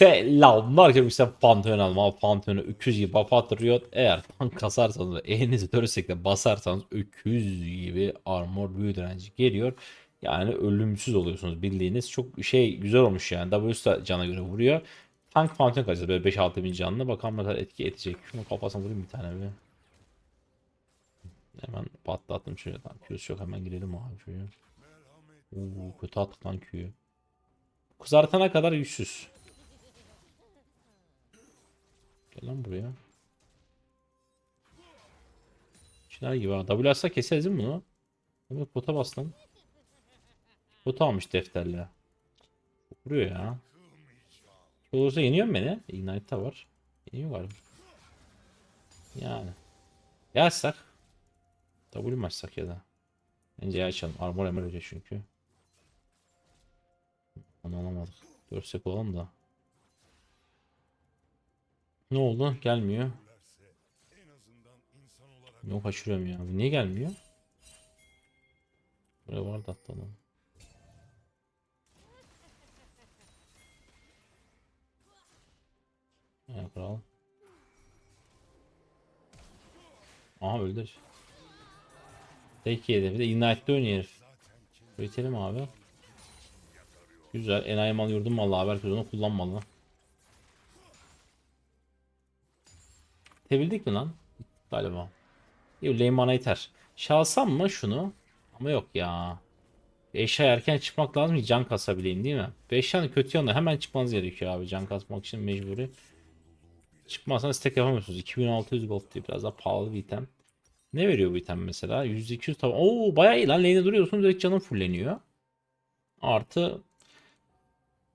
Selamlar arkadaşlar Pantheon aldım ama Pantheon'a öküz gibi buff attırıyor. Eğer tank kasarsanız ve elinizi dörsekle basarsanız öküz gibi armor büyü direnci geliyor. Yani ölümsüz oluyorsunuz bildiğiniz. Çok şey güzel olmuş yani. W's da cana göre vuruyor. Tank Pantheon kaçacağız böyle 5-6 bin canlı. Bakalım ne kadar etki edecek. Şunu kafasına vurayım bir tane bir. Hemen patlattım şöyle. Q'su yok hemen girelim abi şöyle. Oo, kötü attık lan Q'yu. Kızartana kadar yüzsüz. Gel lan buraya. Şunlar gibi ha. W atsa keseriz mi bunu? Ama pota bastım. Pota almış defterle. Vuruyor ya. Olursa yeniyor mu beni? Ignite var. Yeniyor galiba. Yani. Ya açsak. W mu açsak ya da. Bence ya açalım. Armor öyle çünkü. Onu alamadık. Görsek olalım da. Ne oldu? Gelmiyor. Yok kaçırıyorum ya. Niye gelmiyor? Buraya var da atladım. Ya kral. Aha öldü. herif. Tek yedi. Bir de Ignite'de oynuyor herif. Üretelim abi. Güzel. Enayi mal yurdum vallahi herkes onu kullanmalı. Tebildik mi lan? Galiba. Yok lane mana yeter. Çalsam mı şunu? Ama yok ya. Eşya erken çıkmak lazım ki can kasabileyim değil mi? Bu eşyanın kötü yanı hemen çıkmanız gerekiyor abi. Can kasmak için mecburi. Çıkmazsanız stack yapamıyorsunuz. 2600 gold diye biraz daha pahalı bir item. Ne veriyor bu item mesela? 100-200 tamam. Oo bayağı iyi lan. Lane'de duruyorsun direkt canın fulleniyor. Artı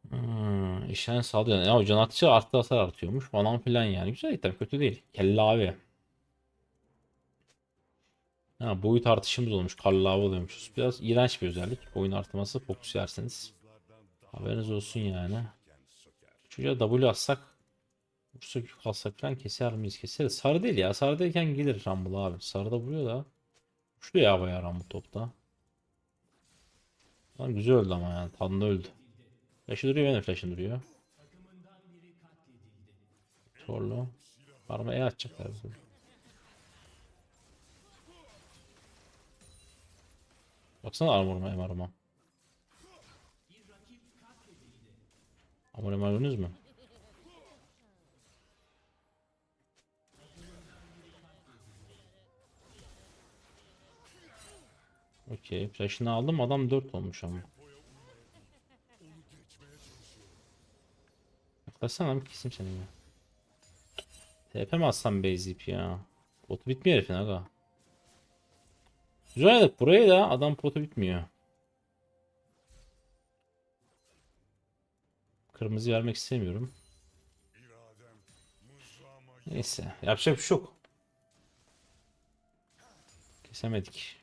Hmm, işten sağlıyor. Ya can atışı artı hasar artıyormuş falan filan yani. Güzel item kötü değil. Kelle abi. Ha, boyut artışımız olmuş. Karlı hava oluyormuşuz. Biraz iğrenç bir özellik. Boyun artması fokus yerseniz. Haberiniz olsun yani. Çocuğa W atsak Vursa kalsak falan keser miyiz? Keseriz. Sarı değil ya. Sarı değilken gelir Rumble abi. Sarı da vuruyor da. Uçtu ya bayağı Rumble topta. Lan güzel öldü ama yani. Tadında öldü. Flash'ı duruyor benim flash'ım duruyor. Torlu. Parma E atacaklar. Baksana armoruma emarıma. Armor emar gördünüz mü? Okey. Flash'ını aldım. Adam 4 olmuş ama. Yaklaşsana lan kesim seni ya. TP mi atsam base ya? Potu bitmiyor herifin aga. Güzel oynadık burayı da adam potu bitmiyor. Kırmızı vermek istemiyorum. Neyse yapacak bir şey yok. Kesemedik.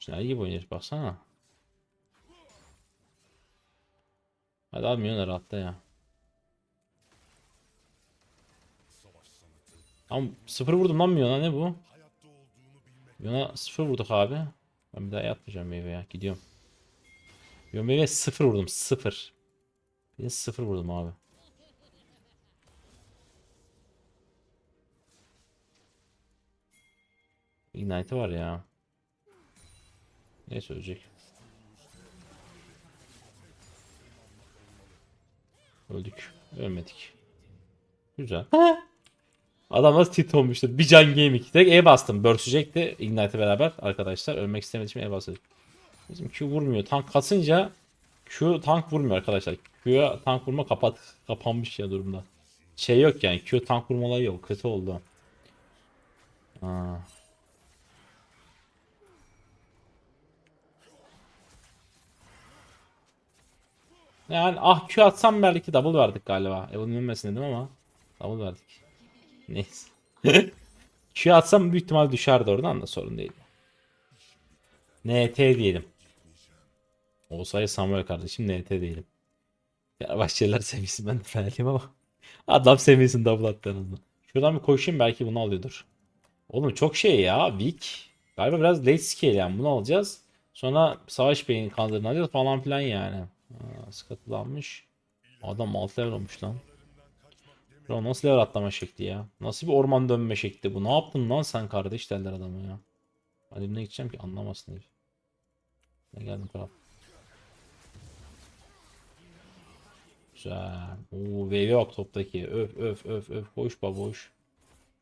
Güzel iyi oynuyor baksana. Hadi abi Milyon'a rahatla ya. Ama sıfır vurdum lan Milyon'a ne bu? Milyon'a sıfır vurduk abi. Ben bir daha yapmayacağım meyve ya gidiyorum. Milyon meyve sıfır vurdum sıfır. Bir sıfır vurdum abi. Ignite var ya. Neyse ölecek. Öldük. Ölmedik. Güzel. Adam nasıl tit olmuştu. Bir can gaming. Direkt E bastım. Börsecekti. Ignite'e beraber arkadaşlar. Ölmek istemediğim için E bastım. Bizim Q vurmuyor. Tank kasınca Q tank vurmuyor arkadaşlar. Q'ya tank vurma kapat kapanmış ya durumda. Şey yok yani. Q tank vurmaları yok. Kötü oldu. Aa. Yani ah Q atsam belki double verdik galiba. Evan ölmesin dedim ama double verdik. Neyse. Q atsam büyük ihtimal düşerdi oradan da sorun değil. NT diyelim. Olsaydı Samuel kardeşim NT diyelim. Başçılar seviyesi ben de fenaliyim ama. Adam seviyesini double attı en azından. Şuradan bir koşayım belki bunu alıyordur. Oğlum çok şey ya. Weak. Galiba biraz late scale yani bunu alacağız. Sonra Savaş Bey'in kandırını alacağız falan filan yani. Ha, skatılanmış. Adam alt level olmuş lan. Bro nasıl level atlama şekli ya? Nasıl bir orman dönme şekli bu? Ne yaptın lan sen kardeş derler adama ya. Hadi ne gideceğim ki anlamasın herif. Ne geldim kral. Güzel. Oo wave'e bak toptaki. Öf öf öf öf. Boş baboş.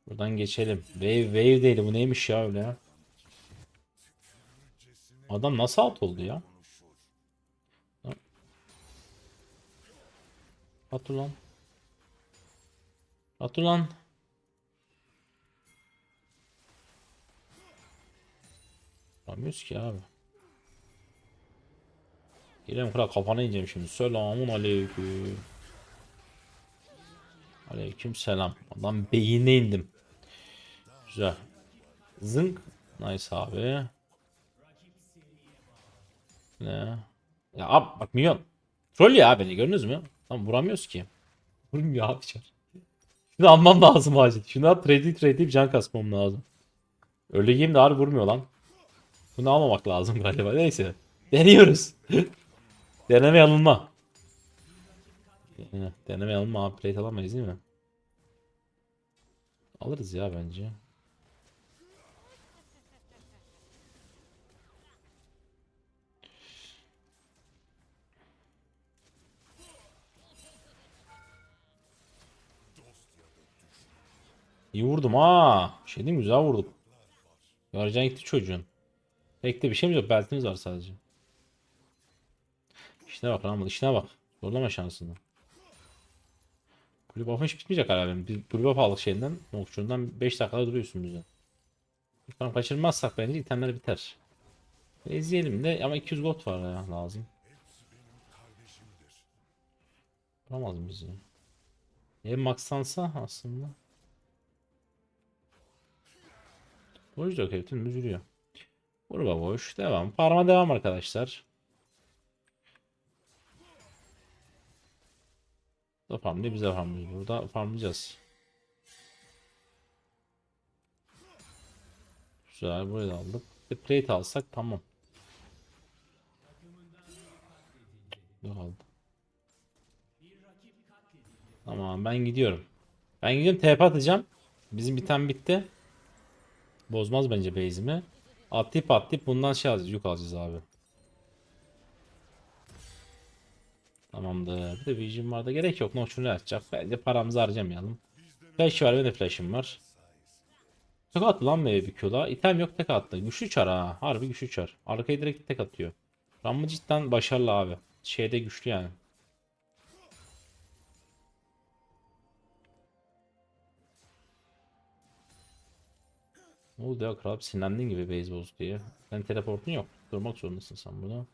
Buradan geçelim. Wave wave değil bu neymiş ya öyle. Adam nasıl alt oldu ya? At ulan. At ulan. Yapamıyoruz ki abi. Girelim kral kafana ineceğim şimdi. Selamun aleyküm. Aleyküm selam. Adam beyine indim. Güzel. Zınk. Nice abi. Ne? Ya abi bak milyon. Troll ya beni gördünüz mü? Tam vuramıyoruz ki. Vurmuyor abi çar. Şunu almam lazım acil. Şuna trade trade can kasmam lazım. Öyle game de harbi vurmuyor lan. Bunu almamak lazım galiba. Neyse. Deniyoruz. Deneme yanılma. Dene- Deneme yanılma abi. Plate alamayız değil mi? Alırız ya bence. İyi vurdum ha. Bir şey diyeyim mi? güzel vurduk. Yarıcan gitti çocuğun. Pek de bir şeyimiz yok. Beltimiz var sadece. İşine bak Rambo. işine bak. Zorlama şansını. Buff'ın hiç bitmeyecek herhalde. Biz buff aldık şeyinden. Nokçundan 5 dakikada duruyorsun bize. Lütfen kaçırmazsak bence itemler biter. Ve izleyelim de ama 200 gold var ya lazım. Vuramaz mı bizi? Ev maxlansa aslında. Boş yok hepten üzülüyor. Vurma boş. Devam. Parma devam arkadaşlar. Da farmlıyor bize farmlıyor. Burada farmlayacağız. Güzel burayı da aldık. Bir plate alsak tamam. Yok aldı. Tamam ben gidiyorum. Ben gidiyorum TP atacağım. Bizim bir tane bitti. Bozmaz bence base'imi. Atlayıp atlayıp bundan şey alacağız. Yük alacağız abi. Tamamdır. Bir de vision var da gerek yok. Notch'unu açacak. Bence paramızı harcamayalım. Flash var. Benim de flash'ım var. Tek attı lan Q'da. İtem yok tek attı. Güçlü çar ha. Harbi güçlü çar. Arkayı direkt tek atıyor. Rambo cidden başarılı abi. Şeyde güçlü yani. Ne oldu ya kral sinirlendin gibi base bozdu diye. Sen teleportun yok. Durmak zorundasın sen burada.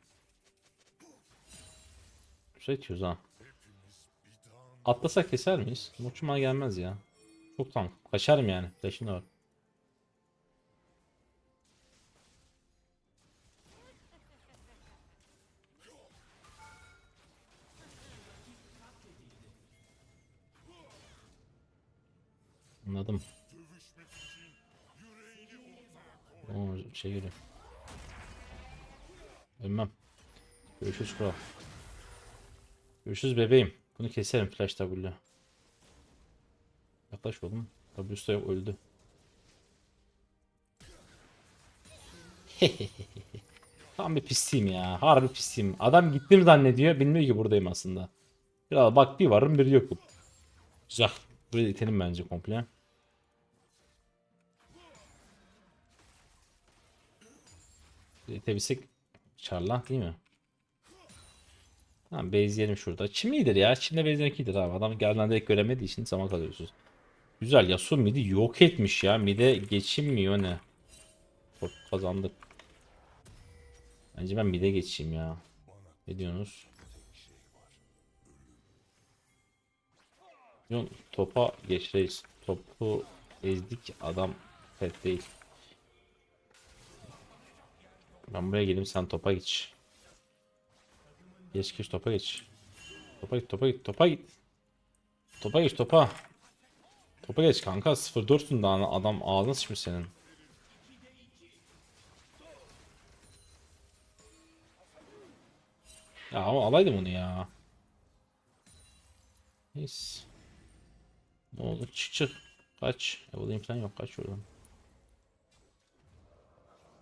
Güzel itiyoruz ha. Atlasak keser miyiz? Muçuma gelmez ya. Çok tank. Kaçarım yani. Flash'ın var. Şey geliyor. Ölmem. Görüşürüz kral. Görüşürüz bebeğim. Bunu keserim flash W. Yaklaş oğlum. W'sta yok öldü. Tam bir pisliğim ya. Harbi pisliğim. Adam gittim zannediyor. Bilmiyor ki buradayım aslında. Biraz bak bir varım bir yokum. Güzel. Burayı itelim bence komple. İtebilsek çarla değil mi? Tamam base yiyelim şurada. Çim iyidir ya. Çimle base'den iyidir abi. Adam geldiğinde direkt göremediği için zaman kalıyorsunuz. Güzel. Yasuo midi yok etmiş ya. Mide geçilmiyor ne? Kazandık. Bence ben mide geçeyim ya. Ne diyorsunuz? Topa geç reis. Topu ezdik adam pet değil. Ben buraya geleyim sen topa geç. Geç geç topa geç. Topa git topa git topa git. Topa geç topa. Topa geç kanka 0-4'sün daha adam ağzına sıçmış senin. Ya ama alaydım onu ya. Neyse. Ne oldu? Çık çık. Kaç. Evelyn falan yok. Kaç oradan.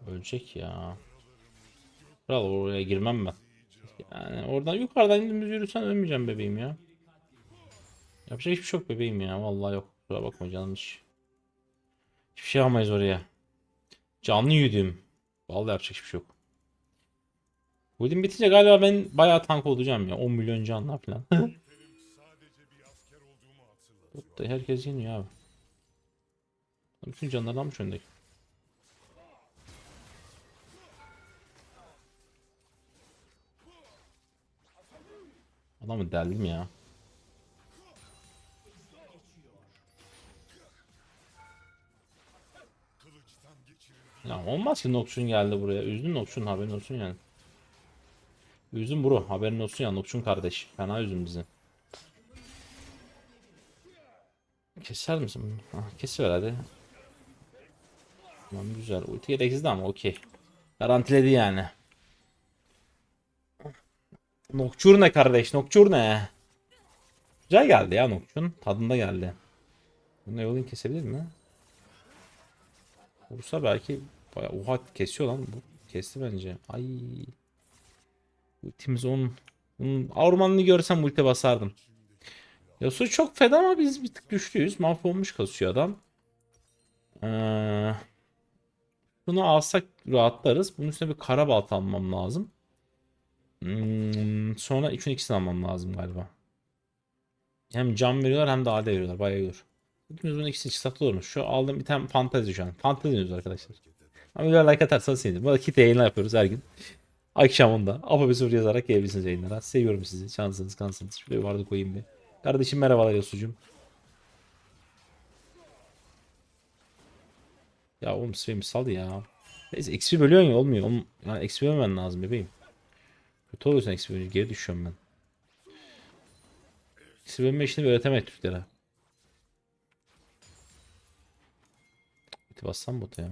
Ölecek ya. Kral oraya girmem ben. Yani oradan yukarıdan dümdüz yürüsen ölmeyeceğim bebeğim ya. Yapacak hiçbir şey yok bebeğim ya. Vallahi yok. Kusura bakma canım hiç. Hiçbir şey yapamayız oraya. Canlı yürüdüm. Vallahi yapacak hiçbir şey yok. Bu oyun bitince galiba ben bayağı tank olacağım ya. 10 milyon canla falan. Herkes yeniyor abi. Bütün canlardan mı öndeki? Adamı deldim ya. Ya olmaz ki Noxun geldi buraya. Üzdün Noxun haberin olsun yani. Üzdün bro haberin olsun ya Noxun kardeş. Fena üzdün bizi. Keser misin? Ah, kesiver hadi. Tamam güzel. Ulti gereksizdi ama okey. Garantiledi yani. Nocturne kardeş Nocturne. Güzel geldi ya Nocturne. Tadında geldi. Bunu Evelyn kesebilir mi? Vursa belki bayağı oha kesiyor lan bu. Kesti bence. Ay. Ultimiz onun. Onun ormanını görsem ulti basardım. Yasuo çok feda ama biz bir tık güçlüyüz. Mahvolmuş kasıyor adam. Ee, bunu alsak rahatlarız. Bunun üstüne bir kara balta almam lazım. Hmm, sonra 3'ün ikisini almam lazım galiba. Hem can veriyorlar hem de AD veriyorlar. Bayağı iyi olur. İkimiz bunun ikisini çıtlatlı olurmuş. Şu aldığım bir tane fantezi şu an. Fantezi diyoruz arkadaşlar. Ama böyle like atarsanız sevinirim. Bu arada kit yayınlar yapıyoruz her gün. Akşam onda. Apabisur yazarak gelebilirsiniz yayınlara. Seviyorum sizi. Şansınız kansınız. Bir bardak koyayım bir. Kardeşim merhabalar Yasucum. Ya oğlum Sven sal ya. Neyse XP bölüyorsun ya olmuyor. Yani XP bölmen lazım bebeğim. Kötü oluyorsun XP bölünce geri düşüyorum ben. XP bölme işini öğretemez Türklere. Biti bassam bota ya.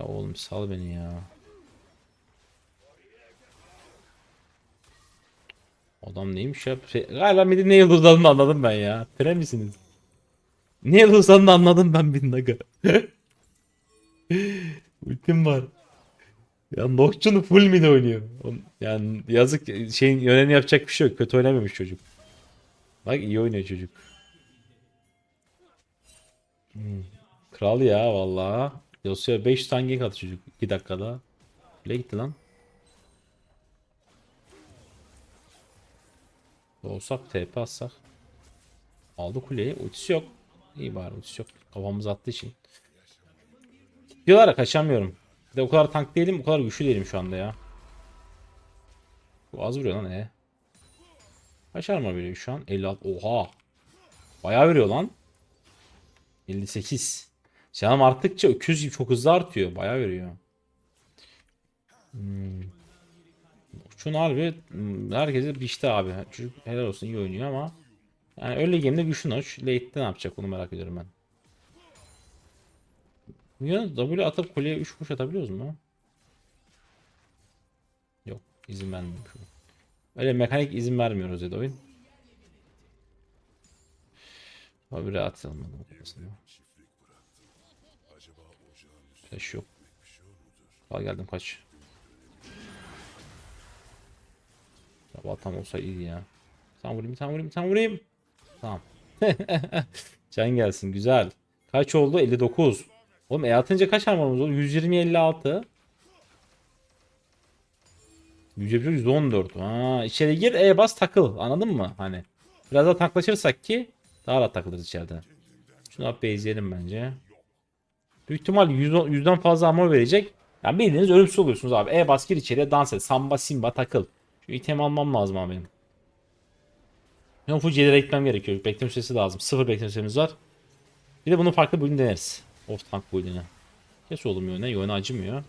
Ya oğlum sal beni ya. Adam neymiş ya? Pre- Galiba midin ne yıldızlarını anladım ben ya. Pre misiniz? Ne yıldızlarını anladım ben bin naga. Ultim var. Ya Nocturne full mid oynuyor. Yani yazık şeyin yöneni yapacak bir şey yok. Kötü oynamamış çocuk. Bak iyi oynuyor çocuk. Hmm. Kral ya vallahi. Yasuo'ya 5 tane gank attı çocuk 2 dakikada. Bile gitti lan. Olsak TP atsak. Aldı kuleyi. Ultisi yok. İyi bari ultisi yok. Kafamız attığı için. Diyorlar ya kaçamıyorum. Bir de o kadar tank değilim o kadar güçlü değilim şu anda ya. Bu az vuruyor lan e. Kaç armor veriyor şu an? 56. Oha. Bayağı veriyor lan. 58. Canım arttıkça öküz gibi çok hızlı artıyor. Bayağı veriyor. Hmm. Şunu harbi hmm, herkese biçti abi. Çocuk helal olsun iyi oynuyor ama yani öyle game'de güçlü Noç. Late'de ne yapacak onu merak ediyorum ben. Ya W atıp kuleye 3 kuş atabiliyoruz mu? Yok izin vermiyor. Öyle mekanik izin vermiyor Rozet oyun. Almadım kafasına. Flash yok. Al geldim kaç. Ya tam olsa iyi ya. Tam vurayım, tam vurayım, tam vurayım. Tamam. Can gelsin güzel. Kaç oldu? 59. Oğlum E atınca kaç armorumuz oldu? 120 56. 121 114. Ha, içeri gir E bas takıl. Anladın mı? Hani biraz daha taklaşırsak ki daha rahat takılırız içeride. Şunu up base'leyelim bence. Büyük ihtimal 100, 100'den fazla armor verecek. Yani bildiğiniz ölümsüz oluyorsunuz abi. E bas gir içeriye dans et. Samba simba takıl. Şu item almam lazım abi benim. Ben full gitmem gerekiyor. Bekleme süresi lazım. Sıfır bekleme süremiz var. Bir de bunu farklı build'ini deneriz. Off tank build'ini. Kes oğlum yöne. Yöne acımıyor.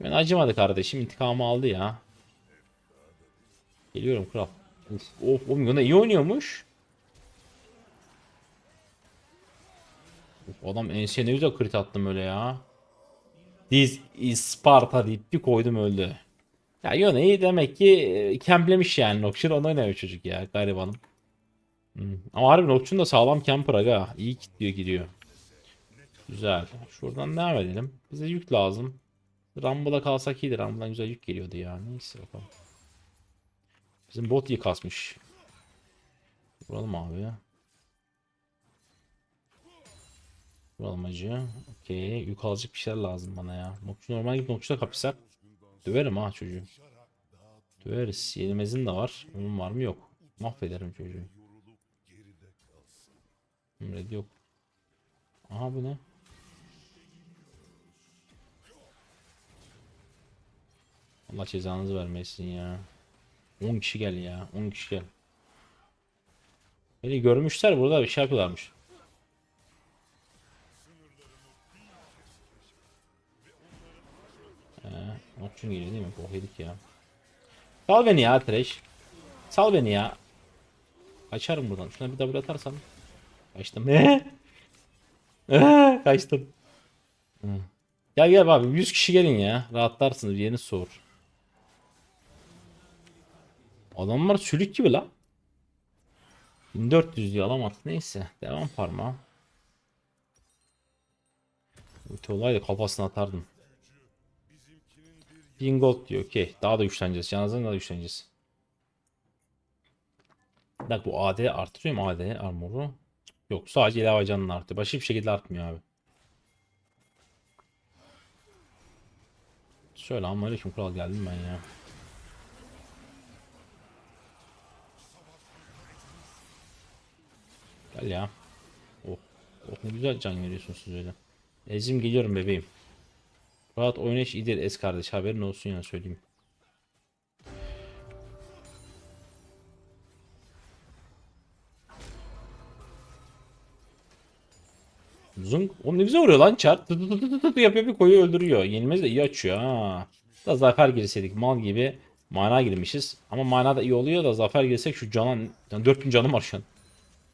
Yöne acımadı kardeşim. İntikamı aldı ya. Geliyorum kral. Of, of oğlum yöne iyi oynuyormuş. Of, adam enseye ne güzel crit attım öyle ya. İs Sparta deyip bir koydum öldü. Ya Yone'yi demek ki e, kemplemiş yani Nokşin onu oynuyor çocuk ya garibanım. Hmm. Ama harbi Nokşin da sağlam camper aga. İyi kilitliyor gidiyor. Güzel. Şuradan devam edelim. Bize yük lazım. Rumble'a kalsak iyiydi. Rumble'dan güzel yük geliyordu ya. Neyse bakalım. Bizim bot iyi kasmış. Vuralım abi. Vuralım acı. Okey. Yük alacak bir şeyler lazım bana ya. Nokçu normal gibi nokçuda kapışsak. Döverim ha çocuğu. Döveriz. Yenilmezin de var. Onun var mı yok. Mahvederim çocuğu. Red yok. Aha bu ne? Allah cezanızı vermesin ya. 10 kişi gel ya. 10 kişi gel. Beni görmüşler burada bir şey yapıyorlarmış. Ee, Nokçun geliyor değil mi? Yedik ya. Sal beni ya Trash. Sal beni ya. Kaçarım buradan. Şuna bir double atarsam. Kaçtım. Ee, Kaçtım. Gel gel abi 100 kişi gelin ya. Rahatlarsınız yeni soğur. Adamlar sülük gibi la. 1400 diye alamadık neyse. Devam parmağı. Öte olaydı kafasına atardım. 1000 gold diyor. Okey. Daha da güçleneceğiz. Canınızdan daha güçleneceğiz. Bak bu AD artırıyor mu AD armoru? Yok sadece ilave canını artıyor. Başka bir şekilde artmıyor abi. Şöyle aleyküm kral geldim ben ya. Gel ya. Oh. Oh ne güzel can veriyorsunuz siz öyle. Ezim geliyorum bebeğim. Rahat oynayış iyidir es kardeş haberin olsun ya söyleyeyim. Zung. O ne güzel vuruyor lan çar. Tı tı tı tı tı yapıyor bir koyu öldürüyor. Yenilmez de iyi açıyor ha. Da zafer girseydik mal gibi mana girmişiz. Ama mana da iyi oluyor da zafer girsek şu cana yani 4000 canım var şu an.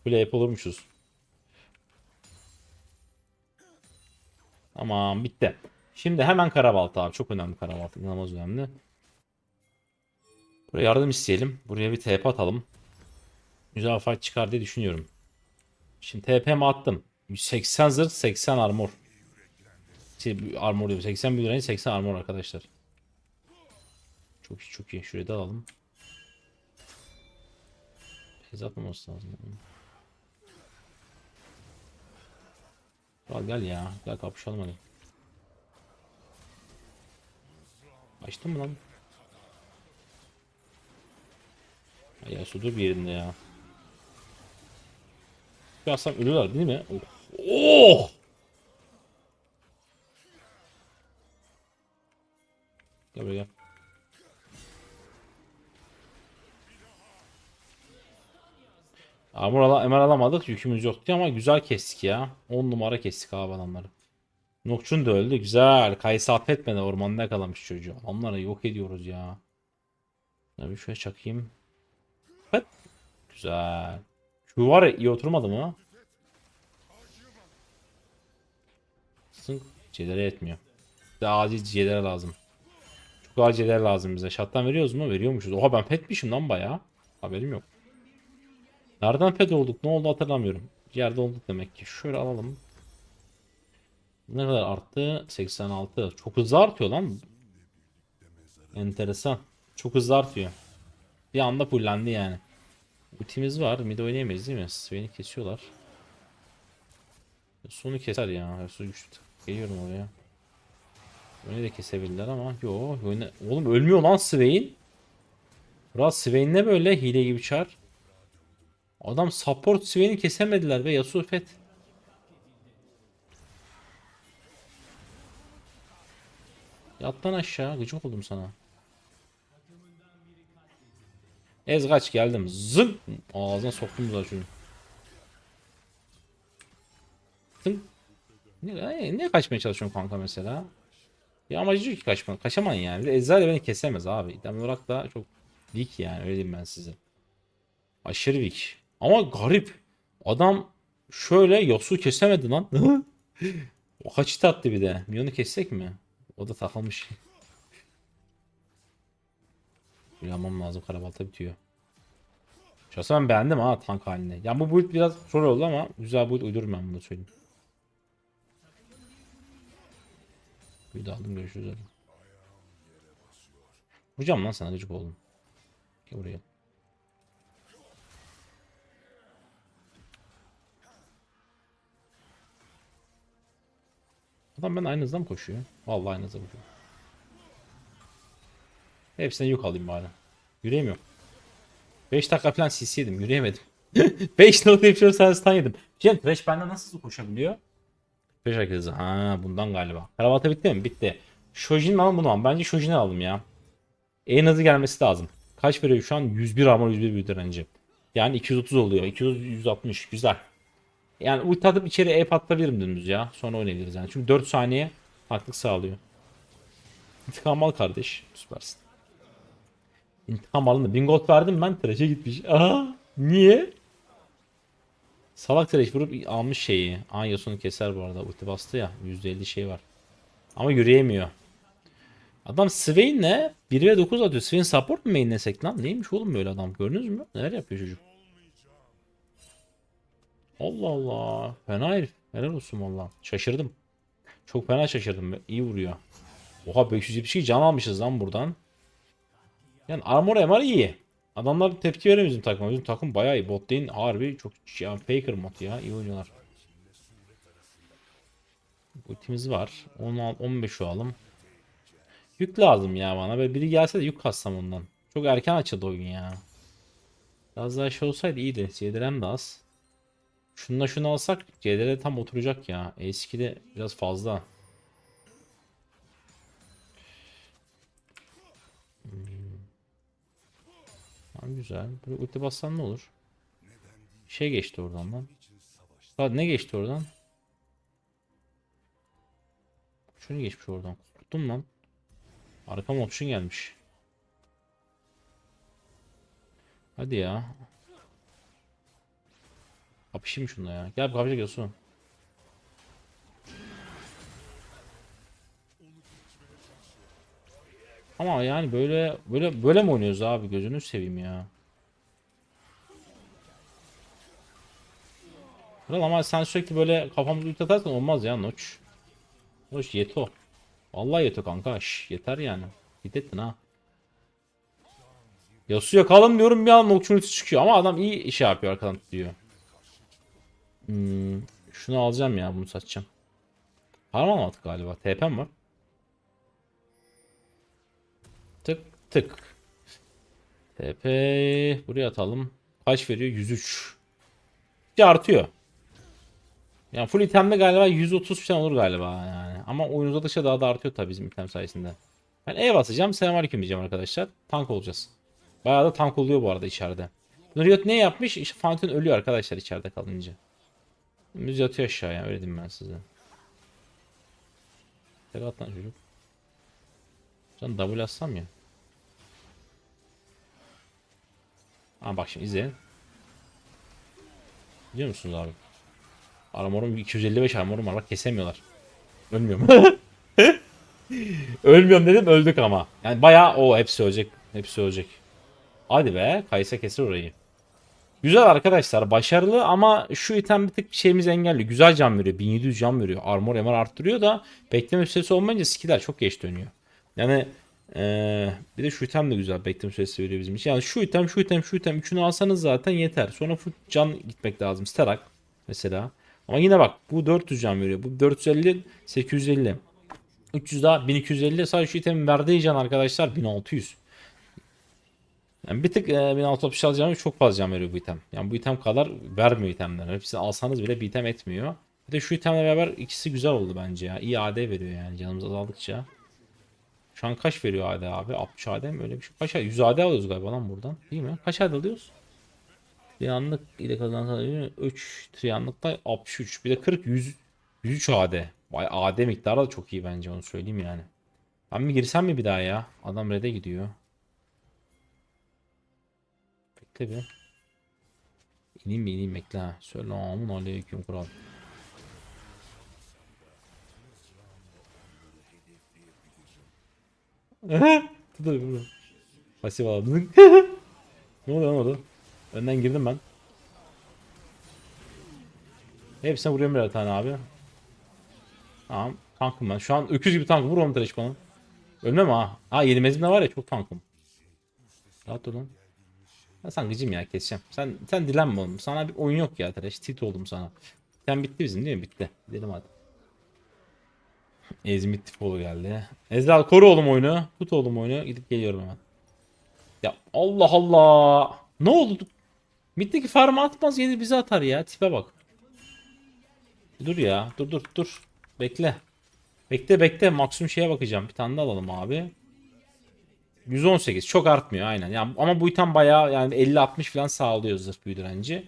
Böyle yapılırmışız. Tamam bitti. Şimdi hemen karabaltı abi. Çok önemli karabaltı. İnanılmaz önemli. Buraya yardım isteyelim. Buraya bir TP atalım. Güzel çıkar diye düşünüyorum. Şimdi TP'mi attım. 180 zırh 80 armor. Şey, armor diyorum. 80 bir lirayı 80 armor arkadaşlar. Çok iyi çok iyi. Şurayı da alalım. Bez atmaması lazım. Kral gel ya. Gel kapışalım hadi. Açtın mı lan? Ya su dur bir yerinde ya. Bir alsam ölüyorlar değil mi? Oh! oh! Armor ala emer alamadık yükümüz yoktu ama güzel kestik ya. 10 numara kestik abi adamları. Nokçun da öldü güzel. Kayısı affetmedi ormanda yakalamış çocuğu. Onları yok ediyoruz ya. Bir şöyle çakayım. Evet. Güzel. Şu var iyi oturmadı mı? Sınk. Cedere etmiyor. Daha acil cedere lazım. Çok acil cedere lazım bize. Şattan veriyoruz mu? Veriyormuşuz. Oha ben petmişim lan bayağı. Haberim yok. Nereden pet olduk? Ne oldu hatırlamıyorum. Bir yerde olduk demek ki. Şöyle alalım. Ne kadar arttı? 86. Çok hızlı artıyor lan. Enteresan. Çok hızlı artıyor. Bir anda fullendi yani. Ultimiz var. Mid oynayamayız değil mi? Sven'i kesiyorlar. Sonu keser ya. Su güçlü. Geliyorum oraya. Öyle de kesebilirler ama yo. Oğlum ölmüyor lan Swain. Murat Swain ne böyle hile gibi çar. Adam support Swain'i kesemediler ve Yasuo Fett. Yat lan aşağı gıcık oldum sana. Ez kaç geldim. Zın. Ağzına soktum da şunu. Zın. Ne, ne kaçmaya çalışıyorsun kanka mesela? Bir amacı yok ki kaçma. Kaçaman yani. Bir de beni kesemez abi. İdam olarak da çok weak yani öyle diyeyim ben size. Aşırı weak. Ama garip. Adam şöyle Yasuo kesemedi lan. o kaç hit attı bir de. Milyonu kessek mi? O da takılmış. Uyanmam lazım karabalta bitiyor. Şahsen ben beğendim ha tank halini. Ya bu build biraz zor oldu ama güzel build uydururum ben bunu söyleyeyim. Bir de aldım görüşürüz hadi. Vuracağım lan sana gıcık oldum. Gel buraya. Adam ben aynı hızda mı koşuyor? Vallahi aynı hızda koşuyor. Hepsine yük alayım bari. Yürüyemiyorum. 5 dakika falan CC yedim. Yürüyemedim. 5 nokta yapıyorum sen stun yedim. Cem Thresh benden nasıl hızlı koşabiliyor? Thresh herkes hızlı. Ha bundan galiba. Karavata bitti mi? Bitti. Shojin mi alalım bunu mu? Bence Shojin'i alalım ya. En hızlı gelmesi lazım. Kaç veriyor şu an? 101 armor 101 büyü direnci. Yani 230 oluyor. 230 160 güzel. Yani ulti atıp içeri E patlatabilirim dümdüz ya. Sonra oynayabiliriz yani. Çünkü 4 saniye taklık sağlıyor. İntikam al kardeş. Süpersin. İntikam alındı. 1000 gold verdim ben trash'e gitmiş. Aha. Niye? Salak trash vurup almış şeyi. Aa Yasuo'nu keser bu arada. Ulti bastı ya. %50 şey var. Ama yürüyemiyor. Adam Swain'le 1 ve 9 atıyor. Swain support mu mainlesek lan? Neymiş oğlum böyle adam? Gördünüz mü? Neler yapıyor çocuk? Allah Allah. Fena herif. Helal olsun valla. Şaşırdım. Çok fena şaşırdım. İyi vuruyor. Oha 572 can almışız lan buradan. Yani armor MR iyi. Adamlar tepki veremiyor bizim takıma. Bizim takım bayağı iyi. Bot lane harbi çok ya, faker mod ya. İyi oynuyorlar. Ultimiz var. 10 al, 15 alalım. Yük lazım ya bana. Böyle biri gelse de yük kassam ondan. Çok erken açıldı oyun ya. Biraz daha şey olsaydı iyiydi. CDR'm de az. Şununla şunu alsak CDR tam oturacak ya. Eski biraz fazla. Hmm. Tamam, güzel. Böyle ulti bassan ne olur? Şey geçti oradan lan. Ha, ne geçti oradan? Şunu geçmiş oradan. Korktum lan. Arkama option gelmiş. Hadi ya. Kapışayım şununla ya. Gel kapışa gelsin. Ama yani böyle böyle böyle mi oynuyoruz abi gözünü seveyim ya. Kral ama sen sürekli böyle kafamızı ult atarsan olmaz ya Noç. Noç yeto. Vallahi yeto kanka. Şş, yeter yani. Git ettin ha. Yasuo kalın diyorum bir an Noç'un ultisi çıkıyor ama adam iyi iş yapıyor arkadan tutuyor. Hmm, şunu alacağım ya bunu satacağım. Harman almadık galiba. TP'm var. Tık tık. TP buraya atalım. Kaç veriyor? 103. Bir artıyor. Yani full itemde galiba 130 falan olur galiba yani. Ama oyun uzadıkça daha da artıyor tabii bizim item sayesinde. Ben E basacağım. Selamünaleyküm diyeceğim arkadaşlar. Tank olacağız. Bayağı da tank oluyor bu arada içeride. Riot ne yapmış? İşte Fountain ölüyor arkadaşlar içeride kalınca. Müz yatıyor aşağıya öyle diyeyim ben size. Tek at lan çocuk. Sen double atsam ya. Ama bak şimdi izleyin. Biliyor musunuz abi? Armorum 255 armorum var bak kesemiyorlar. Ölmüyorum. Ölmüyorum dedim öldük ama. Yani bayağı o hepsi ölecek. Hepsi ölecek. Hadi be Kaysa keser orayı. Güzel arkadaşlar başarılı ama şu item bir tık şeyimizi engelliyor. Güzel can veriyor. 1700 can veriyor. Armor MR arttırıyor da bekleme süresi olmayınca skiller çok geç dönüyor. Yani ee, bir de şu item de güzel bekleme süresi veriyor bizim için. Yani şu item şu item şu item üçünü alsanız zaten yeter. Sonra full can gitmek lazım. Sterak mesela. Ama yine bak bu 400 can veriyor. Bu 450 850. 300 daha 1250 sadece şu itemin verdiği can arkadaşlar 1600. Yani bir tık e, 1660 alacağım çok fazla can veriyor bu item. Yani bu item kadar vermiyor itemler. Hepsini alsanız bile bir item etmiyor. Bir de şu itemle beraber ikisi güzel oldu bence ya. İyi AD veriyor yani canımız azaldıkça. Şu an kaç veriyor AD abi? 60 AD mi öyle bir şey? Kaç AD? 100 AD alıyoruz galiba lan buradan. Değil mi? Kaç AD alıyoruz? Triyanlık ile kazanan 3 triyanlıkta 63. Bir de 40 100 103 AD. Vay AD miktarı da çok iyi bence onu söyleyeyim yani. Ben mi girsem mi bir daha ya? Adam red'e gidiyor. Bir. İneyim mi ineyim bekle. Selamun aleyküm kral. Dur dur. Pasif aldım. ne oluyor lan orada? Önden girdim ben. Hepsine vuruyorum birer tane abi. Tamam. Tankım ben. Şu an öküz gibi tankım. Vur onu bana. Ölmem ha. Ha yenilmezim de var ya çok tankım. Rahat ol lan. Ben sen gıcım ya keseceğim. Sen sen dilenme oğlum. Sana bir oyun yok ya trash. Tit oldum sana. Sen bitti bizim değil mi? Bitti. Gidelim hadi. Ezmit Tifolu geldi. Ezreal koru oğlum oyunu. Tut oğlum oyunu. Gidip geliyorum hemen. Ya Allah Allah. Ne oldu? Mid'deki farmı atmaz gelir bize atar ya. Tipe bak. Dur ya. Dur dur dur. Bekle. Bekle bekle. Maksimum şeye bakacağım. Bir tane de alalım abi. 118. Çok artmıyor aynen. Ya, ama bu item bayağı yani 50-60 falan sağlıyor zırh büyü direnci.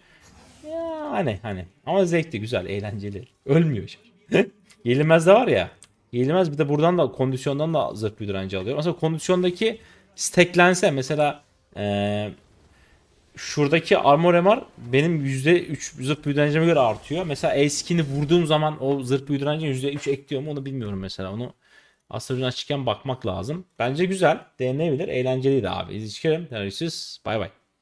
Hani hani. Ama zevkli güzel. Eğlenceli. Ölmüyor. Yenilmez de var ya. Yenilmez bir de buradan da kondisyondan da zırh büyü direnci alıyor. Mesela kondisyondaki stacklense mesela eee şuradaki armor MR benim %3 zırh büyü direncime göre artıyor. Mesela A skin'i vurduğum zaman o zırh büyü direncine %3 ekliyor mu onu bilmiyorum mesela. Onu aslında açıkken bakmak lazım. Bence güzel. Denenebilir. Eğlenceliydi abi. İzleyicilerim. Görüşürüz. Bay bay.